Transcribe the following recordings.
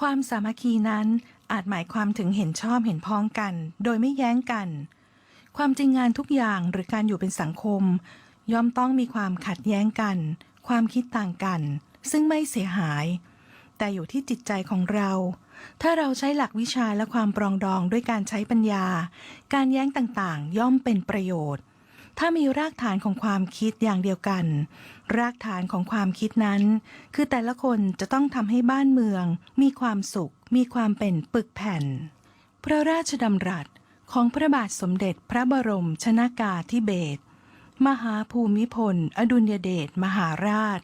ความสามัคคีนั้นอาจหมายความถึงเห็นชอบเห็นพ้องกัน โดยไม่แย้งกัน ความจริงงานทุกอย่างหรือการอยู่เป็นสังคม ย่อมต้องมีความขัดแย้งกัน ความคิดต่างกัน ซึ่งไม่เสียหาย แต่อยู่ที่จิตใจของเรา ถ้าเราใช้หลักวิชาและความปรองดองด้วยการใช้ปัญญา การแย้งต่างๆ ย่อมเป็นประโยชน์ ถ้ามีรากฐานของความคิดอย่างเดียวกัน รากฐานของความคิดนั้น คือแต่ละคนจะต้องทำให้บ้านเมือง มีความสุข มีความเป็นปึกแผ่น พระราชดำรัสของพระบาทสมเด็จพระบรมชนากาธิเบศรมหาภูมิพล อดุลยเดชมหาราช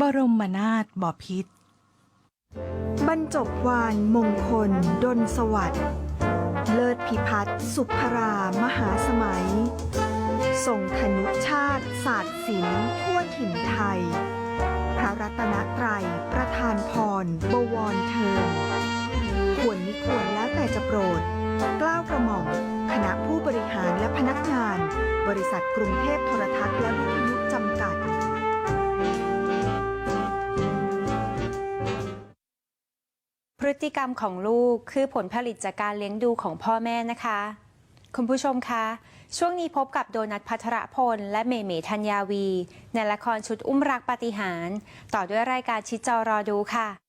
บรมนาถบพิตรบรรจบวานมงคล ดนสวัสดิ์ เลิศพิพัฒน์สุภรามหา ทรงธนุชาติ ศาสตร์ศิลป์ทั่วถิ่นไทย พระรัตนตรัย ประธานพร บวรเทินควรมิควรแล้วแต่จะโปรด กล้าวกระหม่อมคณะผู้บริหารและพนักงาน บริษัทกรุงเทพโทรทัศน์และวิทยุจำกัดพฤติกรรมของลูกคือผลผลิตจากการเลี้ยงดูของพ่อแม่นะคะ คุณผู้ชมคะ ช่วงนี้พบกับโดนัทพัทรพล และเมเมธัญญาวี ในละครชุดอุ้มรักปฏิหาร ต่อด้วยรายการชิดจอรอดูค่ะ